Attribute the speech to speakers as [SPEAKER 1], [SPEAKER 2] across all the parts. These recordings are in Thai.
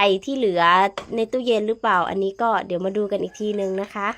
[SPEAKER 1] ไก่ที่เหลือในตู้เย็นหรือเปล่า อันนี้ก็เดี๋ยวมาดูกันอีกทีนึงนะคะ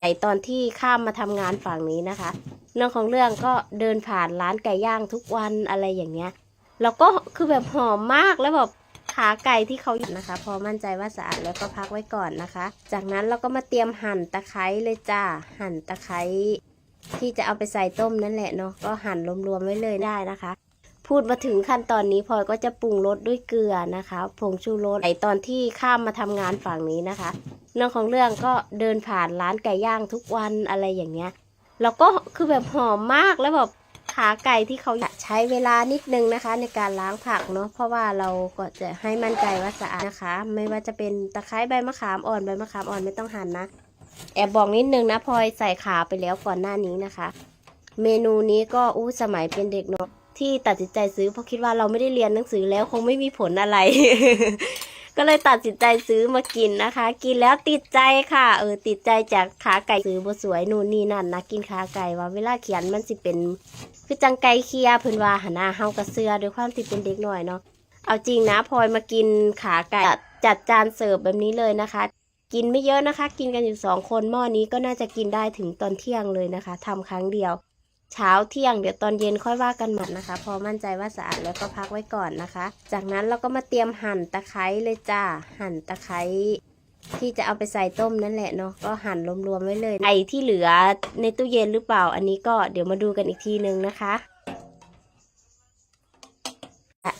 [SPEAKER 1] ไก่ตอนที่ข้ามมาทำงานฝั่งนี้นะคะ เรื่องของเรื่องก็เดินผ่านร้านไก่ย่างทุกวันอะไรอย่างเงี้ยแล้วก็คือแบบหอมมากแล้วแบบขาไก่ที่เขาอยู่นะคะ พอมั่นใจว่าสะอาดแล้วก็พักไว้ก่อนนะคะ จากนั้นเราก็มาเตรียมหั่นตะไคร้เลยจ้าหั่นตะไคร้ที่จะเอาไปใส่ต้มนั่นแหละเนาะก็หั่นรวมๆไว้เลยได้นะคะ พูดมาถึงขั้นตอนนี้พลอยก็จะปรุงรสด้วยเกลือนะคะผงชูรสไอตอนที่ข้ามมาทำงานฝั่งนี้นะคะเรื่องของเรื่องก็เดินผ่านร้านไก่ย่างทุกวันอะไรอย่างเงี้ยแล้วก็คือแบบหอมมากแล้วแบบขาไก่ที่เขาใช้เวลานิดนึงนะคะ ในการล้างผักเนาะเพราะว่าเราก็จะให้มั่นใจว่าสะอาดนะคะ ไม่ว่าจะเป็นตะไคร้ใบมะขามอ่อนใบมะขามอ่อนไม่ต้องหั่นนะ แอบบอกนิดนึงนะพลอยใส่ขาไปแล้วก่อนหน้านี้นะคะ เมนูนี้ก็อู้สมัยเป็นเด็กเนาะ ที่ตัดสินใจซื้อเพราะคิดว่าเราไม่ได้เรียนหนังสือแล้วคงไม่มีผลอะไร ก็เลยตัดสินใจซื้อมากินนะคะ กินแล้วติดใจค่ะ เออติดใจจากขาไก่ซื้อบสวยนู่นนี่นั่นนะกินขาไก่ว่าเวลาเขียนมันสิเป็นคือจังไก่เคียเพิ่นว่าหนนาเฮากระเสือด้วยความที่เป็นเด็กหน่อยเนาะเอาจริงนะพลอยมากินขาไก่จัดจานเสิร์ฟแบบนี้เลยนะคะ กินไม่เยอะนะคะ กินกันอยู่สองคนหม้อนี้ก็น่าจะกินได้ถึงตอนเที่ยงเลยนะคะทำครั้งเดียว เช้าเที่ยงเดี๋ยวตอนเย็นค่อยว่ากันใหม่นะคะ พอมั่นใจว่าสะอาดแล้วก็พักไว้ก่อนนะคะ จากนั้นเราก็มาเตรียมหั่นตะไคร้เลยจ้าหั่นตะไคร้ที่จะเอาไปใส่ต้มนั่นแหละเนาะก็หั่นรวมๆไว้เลยไอที่เหลือในตู้เย็นหรือเปล่า อันนี้ก็เดี๋ยวมาดูกันอีกทีนึงนะคะ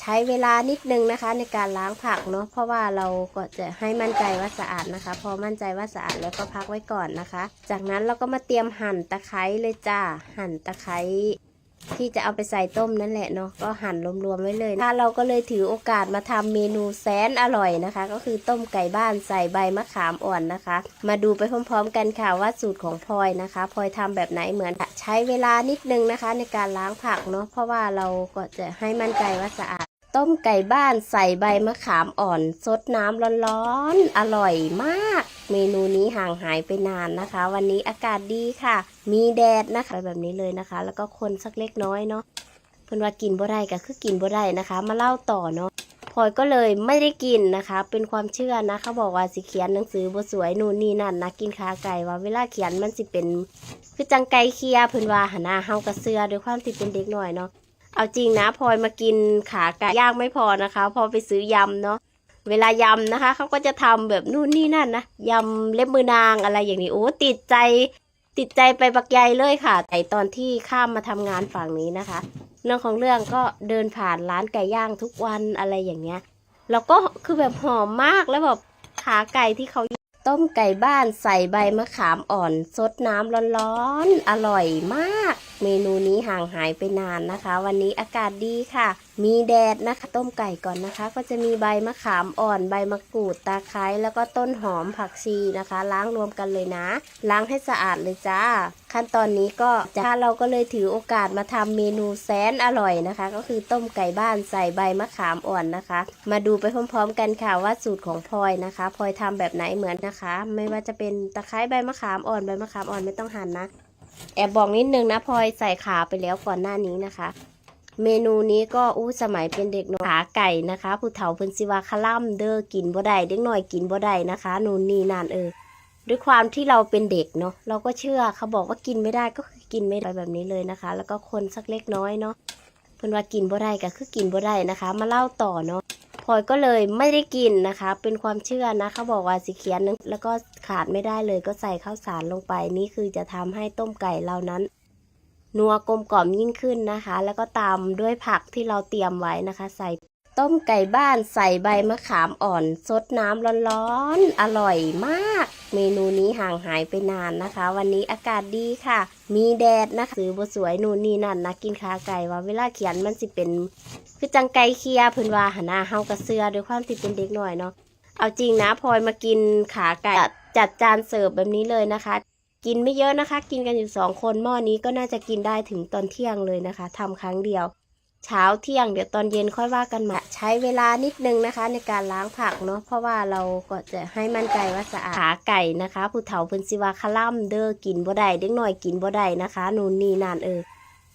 [SPEAKER 1] ใช้เวลานิดนึงนะคะในการล้างผักเนาะเพราะว่าเราก็จะให้มั่นใจว่าสะอาดนะคะ พอมั่นใจว่าสะอาดแล้วก็พักไว้ก่อนนะคะ จากนั้นเราก็มาเตรียมหั่นตะไคร้เลยจ้าหั่นตะไคร้ ที่จะเอาไปใส่ต้มนั่นแหละเนาะก็หั่นรวมๆไว้เลยถ้าเราก็เลยถือโอกาสมาทำเมนูแสนอร่อยนะคะ ก็คือต้มไก่บ้านใส่ใบมะขามอ่อนนะคะ มาดูไปพร้อมๆกันค่ะว่าสูตรของพลอยนะคะพลอยทำแบบไหนเหมือนใช้เวลานิดนึงนะคะ ในการล้างผักเนาะเพราะว่าเราก็จะให้มั่นใจว่าสะอาด ต้มไก่บ้านใส่ใบมะขามอ่อนซดน้ำร้อนๆ อร่อยมาก เมนูนี้ห่างหายไปนานนะคะ วันนี้อากาศดีค่ะ มีแดดนะคะแบบนี้เลยนะคะ แล้วก็คนสักเล็กน้อยเนาะเพิ่อนว่ากินบ่ได้ก็คือกินบ่ได้นะคะ มาเล่าต่อเนาะพลอยก็เลยไม่ได้กินนะคะ เป็นความเชื่อนะเขาบอกว่าสิเขียนหนังสือบ่สวยนู่นนี่นั่นนะกินขาไก่ว่าเวลาเขียนมันสิเป็น คือจังไก่เคียเพิ่อนว่าหนนาเฮากระเสือด้วยความที่เป็นเด็กหน่อยเนาะ เอาจริงนะพลอยมากินขาไก่ย่างไม่พอนะคะ พอไปซื้อยำเนาะเวลายำนะคะเขาก็จะทำแบบนู่นนี่นั่นนะยำเล็บมือนางอะไรอย่างนี้โอ้ติดใจ ติดใจไปบักใหญ่เลยค่ะ แต่ตอนที่ข้ามมาทำงานฝั่งนี้นะคะ เรื่องของเรื่องก็เดินผ่านร้านไก่ย่างทุกวันอะไรอย่างเงี้ยแล้วก็คือแบบหอมมากแล้วแบบขาไก่ที่เขาต้มไก่บ้านใส่ใบมะขามอ่อนซดน้ำร้อนๆอร่อยมาก เมนูนี้ห่างหายไปนานนะคะ วันนี้อากาศดีค่ะ มีแดดนะคะ ต้มไก่ก่อนนะคะ ก็จะมีใบมะขามอ่อนใบมะกรูดตาไคร้แล้วก็ต้นหอมผักชีนะคะ ล้างรวมกันเลยนะ ล้างให้สะอาดเลยจ้า ขั้นตอนนี้ก็จะเราก็เลยถือโอกาสมาทำเมนูแสนอร่อยนะคะ ก็คือต้มไก่บ้านใส่ใบมะขามอ่อนนะคะ มาดูไปพร้อมๆ กันค่ะว่าสูตรของพลอยนะคะพลอยทำแบบไหนเหมือนนะคะ ไม่ว่าจะเป็นตะไคร้ใบมะขามอ่อนใบมะขามอ่อนไม่ต้องหั่นนะ แอบบอกนิดนึงนะพลอยใส่ขาไปแล้วก่อนหน้านี้นะคะ เมนูนี้ก็อู้สมัยเป็นเด็กเนาะขาไก่นะคะ ผู้เฒ่าเพิ่นสิว่าคล่ำเด้อกินบ่ได้เด็กหน้อยกินบ่ได้นะคะนู่นนี่นั่นเออด้วยความที่เราเป็นเด็กเนาะเราก็เชื่อเขาบอกว่ากินไม่ได้ก็คือกินไม่ได้แบบนี้เลยนะคะ แล้วก็คนสักเล็กน้อยเนาะเพิ่นว่ากินบ่ได้ก็คือกินบ่ได้นะคะ มาเล่าต่อเนาะ พลอยก็เลยไม่ได้กินนะคะ เป็นความเชื่อนะเขาบอกว่าสิเขียนนังแล้วก็ขาดไม่ได้เลยก็ใส่ข้าวสารลงไป นี่คือจะทำให้ต้มไก่เรานั้น นัวกลมกล่อมยิ่งขึ้นนะคะ แล้วก็ตามด้วยผักที่เราเตรียมไว้นะคะ ใส่ต้มไก่บ้านใส่ใบมะขามอ่อนซดน้ำร้อนๆอร่อยมาก เมนูนี้ห่างหายไปนานนะคะ วันนี้อากาศดีค่ะ มีแดดนะคะซื้อบสวยนู่นนี่นั่นนะกินขาไก่ว่าเวลาเขียนมันสิเป็นคือจังไก่เคียเพิ่นว่าหนนาเฮากระเสือด้วยความที่เป็นเด็กหน่อยเนาะเอาจริงนะพลอยมากินขาไก่จัดจานเสิร์ฟแบบนี้เลยนะคะ กินไม่เยอะนะคะ กินกันอยู่สองคนหม้อนี้ก็น่าจะกินได้ถึงตอนเที่ยงเลยนะคะทำครั้งเดียว เช้าเที่ยงเดี๋ยวตอนเย็นค่อยว่ากันใหม่ใช้เวลานิดนึงนะคะ ในการล้างผักเนาะเพราะว่าเราก็จะให้มั่นใจว่าสะอาดขาไก่นะคะ ผู้เฒ่าเพิ่นสิว่าคล่ำเด้อกินบ่ได้เด็กน้อยกินบ่ได้นะคะนู่นนี่นั่นเออ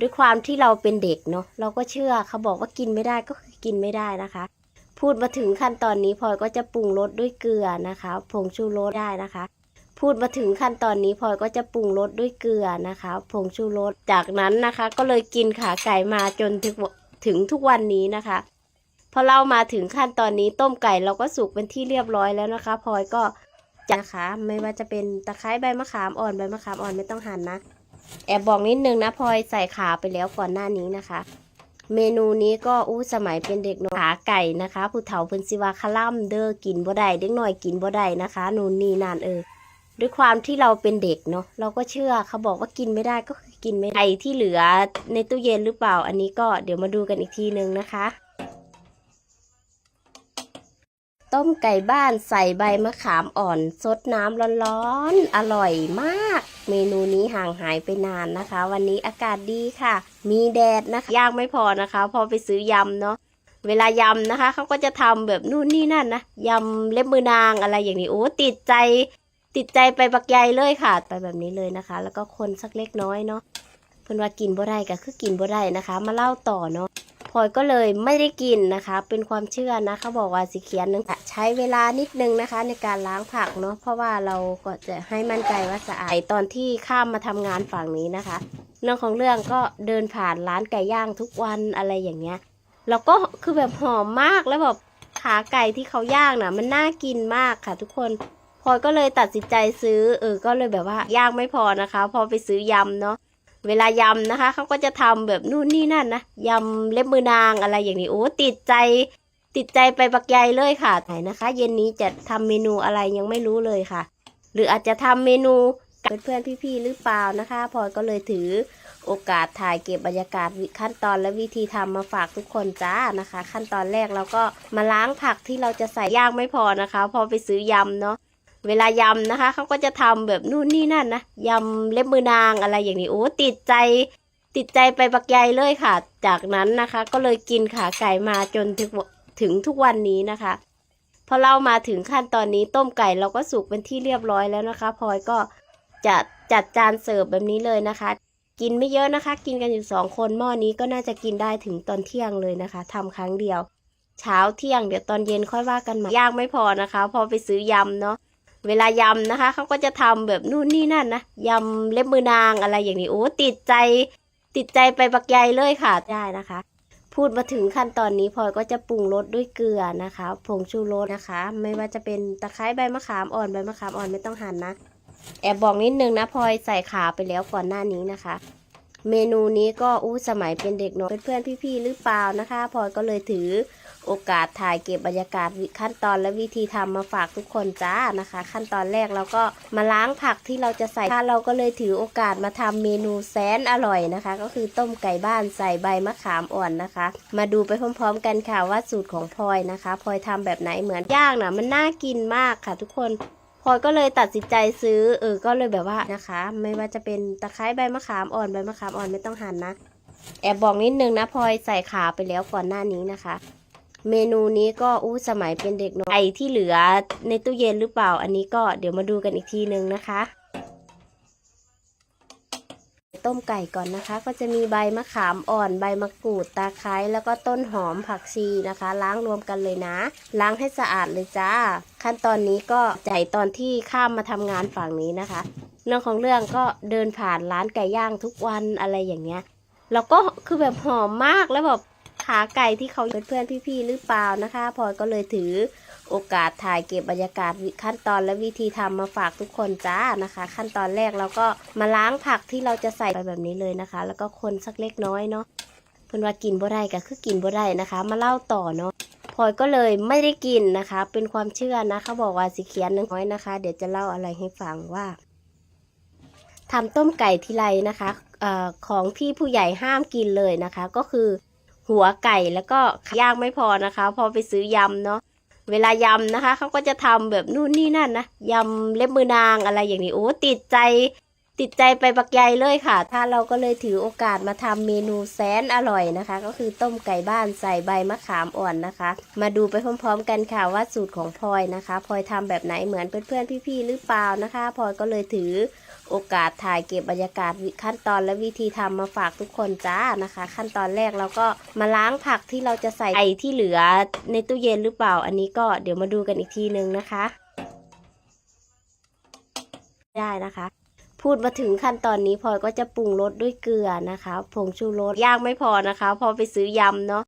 [SPEAKER 1] ด้วยความที่เราเป็นเด็กเนาะเราก็เชื่อเขาบอกว่ากินไม่ได้ก็คือกินไม่ได้นะคะ พูดมาถึงขั้นตอนนี้พลอยก็จะปรุงรสด้วยเกลือนะคะ ผงชูรสได้นะคะ พูดมาถึงขั้นตอนนี้พลอยก็จะปรุงรสด้วยเกลือนะคะผงชูรสจากนั้นนะคะ ก็เลยกินขาไก่มาจนถึงถึงทุกวันนี้นะคะพอเรามาถึงขั้นตอนนี้ต้มไก่เราก็สุกเป็นที่เรียบร้อยแล้วนะคะพลอยก็จะนะคะไม่ว่าจะเป็นตะไคร้ใบมะขามอ่อนใบมะขามอ่อนไม่ต้องหั่นนะ แอบบอกนิดนึงนะพลอยใส่ขาไปแล้วก่อนหน้านี้นะคะ เมนูนี้ก็อู้สมัยเป็นเด็กเนาะขาไก่นะคะผู้เฒ่าเพิ่นสิว่าคล่ำเด้อกินบ่ได้เด็กน้อยกินบ่ได้นะคะ นูนนี่นั่นเออ ด้วยความที่เราเป็นเด็กเนาะเราก็เชื่อเขาบอกว่ากินไม่ได้ก็คือกินไม่ได้ไก่ที่เหลือในตู้เย็นหรือเปล่า อันนี้ก็เดี๋ยวมาดูกันอีกทีนึงนะคะ ต้มไก่บ้านใส่ใบมะขามอ่อนซดน้ำร้อนๆอร่อยมาก เมนูนี้ห่างหายไปนานนะคะ วันนี้อากาศดีค่ะ มีแดดนะคะย่างไม่พอนะคะ พอไปซื้อยำเนาะเวลายำนะคะเขาก็จะทำแบบนู่นนี่นั่นนะยำเล็บมือนางอะไรอย่างนี้โอ้ติดใจ ติดใจไปบักใหญ่เลยค่ะ ไปแบบนี้เลยนะคะ แล้วก็คนสักเล็กน้อยเนาะเพิ่นว่ากินบ่ได้ก็คือกินบ่ได้นะคะ มาเล่าต่อเนาะพลอยก็เลยไม่ได้กินนะคะ เป็นความเชื่อนะเขาบอกว่าสิเขียนนึงใช้เวลานิดนึงนะคะ ในการล้างผักเนาะเพราะว่าเราก็จะให้มั่นใจว่าสะอาดตอนที่ข้ามมาทำงานฝั่งนี้นะคะ เรื่องของเรื่องก็เดินผ่านร้านไก่ย่างทุกวันอะไรอย่างเงี้ยแล้วก็คือแบบหอมมากแล้วแบบขาไก่ที่เขาย่างน่ะ มันน่ากินมากค่ะทุกคน พลอยก็เลยตัดสินใจซื้อเออก็เลยแบบว่าย่างไม่พอนะคะ พอไปซื้อยำเนาะเวลายำนะคะเขาก็จะทำแบบนู่นนี่นั่นนะยำเล็บมือนางอะไรอย่างนี้โอ้ติดใจติดใจไปบักใหญ่เลยค่ะไหนนะคะ เย็นนี้จะทำเมนูอะไรยังไม่รู้เลยค่ะ หรืออาจจะทำเมนูกับเพื่อนๆพี่ๆหรือเปล่านะคะพลอยก็เลยถือโอกาสถ่ายเก็บบรรยากาศขั้นตอนและวิธีทำมาฝากทุกคนจ้านะคะ ขั้นตอนแรกเราก็มาล้างผักที่เราจะใส่ย่างไม่พอนะคะ พอไปซื้อยำเนาะ เวลายำนะคะเขาก็จะทำแบบนู่นนี่นั่นนะยำเล็บมือนางอะไรอย่างนี้โอ้ติดใจติดใจไปบักใหญ่เลยค่ะ จากนั้นนะคะ ก็เลยกินขาไก่มาจนถึงถึงทุกวันนี้นะคะ พอเรามาถึงขั้นตอนนี้ต้มไก่เราก็สุกเป็นที่เรียบร้อยแล้วนะคะพลอยก็จะจัดจานเสิร์ฟแบบนี้เลยนะคะ กินไม่เยอะนะคะ กินกันอยู่สองคนหม้อนี้ก็น่าจะกินได้ถึงตอนเที่ยงเลยนะคะทำครั้งเดียว เช้าเที่ยงเดี๋ยวตอนเย็นค่อยว่ากันใหม่ย่างไม่พอนะคะ พอไปซื้อยำเนาะ เวลายำนะคะเขาก็จะทำแบบนู่นนี่นั่นนะยำเล็บมือนางอะไรอย่างนี้โอ้ติดใจติดใจไปบักใหญ่เลยค่ะได้นะคะ พูดมาถึงขั้นตอนนี้พลอยก็จะปรุงรสด้วยเกลือนะคะผงชูรสนะคะ ไม่ว่าจะเป็นตะไคร้ใบมะขามอ่อนใบมะขามอ่อนไม่ต้องหั่นนะแอบบอกนิดนึงนะพลอยใส่ขาไปแล้วก่อนหน้านี้นะคะ เมนูนี้ก็อู้สมัยเป็นเด็กเนาะเพื่อนๆพี่ๆหรือเปล่านะคะพลอยก็เลยถือ โอกาสถ่ายเก็บบรรยากาศขั้นตอนและวิธีทำมาฝากทุกคนจ้านะคะ ขั้นตอนแรกเราก็มาล้างผักที่เราจะใส่เราก็เลยถือโอกาสมาทำเมนูแสนอร่อยนะคะ ก็คือต้มไก่บ้านใส่ใบมะขามอ่อนนะคะ มาดูไปพร้อมๆกันค่ะว่าสูตรของพลอยนะคะพลอยทำแบบไหนเหมือนย่างนะมันน่ากินมากค่ะทุกคนพลอยก็เลยตัดสินใจซื้อเออก็เลยแบบว่านะคะ ไม่ว่าจะเป็นตะไคร้ใบมะขามอ่อนใบมะขามอ่อนไม่ต้องหั่นนะ แอบบอกนิดนึงนะพลอยใส่ขาไปแล้วก่อนหน้านี้นะคะ เมนูนี้ก็อู้สมัยเป็นเด็กเนาะไก่ที่เหลือในตู้เย็นหรือเปล่า อันนี้ก็เดี๋ยวมาดูกันอีกทีนึงนะคะ ต้มไก่ก่อนนะคะ ก็จะมีใบมะขามอ่อนใบมะกรูดตาไคร้แล้วก็ต้นหอมผักชีนะคะ ล้างรวมกันเลยนะ ล้างให้สะอาดเลยจ้า ขั้นตอนนี้ก็ใจตอนที่ข้ามมาทำงานฝั่งนี้นะคะ เรื่องของเรื่องก็เดินผ่านร้านไก่ย่างทุกวันอะไรอย่างเงี้ยแล้วก็คือแบบหอมมากแล้วแบบ ขาไก่ที่เขาเป็นเพื่อนพี่ๆหรือเปล่านะคะพลอยก็เลยถือโอกาสถ่ายเก็บบรรยากาศขั้นตอนและวิธีทำมาฝากทุกคนจ้านะคะ ขั้นตอนแรกเราก็มาล้างผักที่เราจะใส่ไปแบบนี้เลยนะคะ แล้วก็คนสักเล็กน้อยเนาะเพิ่นว่ากินบ่ได้ก็คือกินบ่ได้นะคะ มาเล่าต่อเนาะพลอยก็เลยไม่ได้กินนะคะ เป็นความเชื่อนะเขาบอกว่าสิเขียนน้อยนะคะ เดี๋ยวจะเล่าอะไรให้ฟังว่าทำต้มไก่ทีไรนะคะอของที่ผู้ใหญ่ห้ามกินเลยนะคะ ก็คือ หัวไก่แล้วก็ย่างไม่พอนะคะ พอไปซื้อยำเนาะเวลายำนะคะเขาก็จะทำแบบนู่นนี่นั่นนะยำเล็บมือนางอะไรอย่างนี้โอ้ติดใจ ติดใจไปบักใหญ่เลยค่ะ ถ้าเราก็เลยถือโอกาสมาทำเมนูแสนอร่อยนะคะ ก็คือต้มไก่บ้านใส่ใบมะขามอ่อนนะคะ มาดูไปพร้อม ๆ กันค่ะว่าสูตรของพลอยนะคะพลอยทำแบบไหนเหมือนเพื่อนๆพี่ๆหรือเปล่านะคะพลอยก็เลยถือ โอกาสถ่ายเก็บบรรยากาศวิขั้นตอนและวิธีทำมาฝากทุกคนจ้านะคะ ขั้นตอนแรกเราก็มาล้างผักที่เราจะใส่ไอที่เหลือในตู้เย็นหรือเปล่า อันนี้ก็เดี๋ยวมาดูกันอีกทีนึงนะคะ ได้นะคะ พูดมาถึงขั้นตอนนี้พลอยก็จะปรุงรสด้วยเกลือนะคะผงชูรสย่างไม่พอนะคะ พอไปซื้อยำเนาะ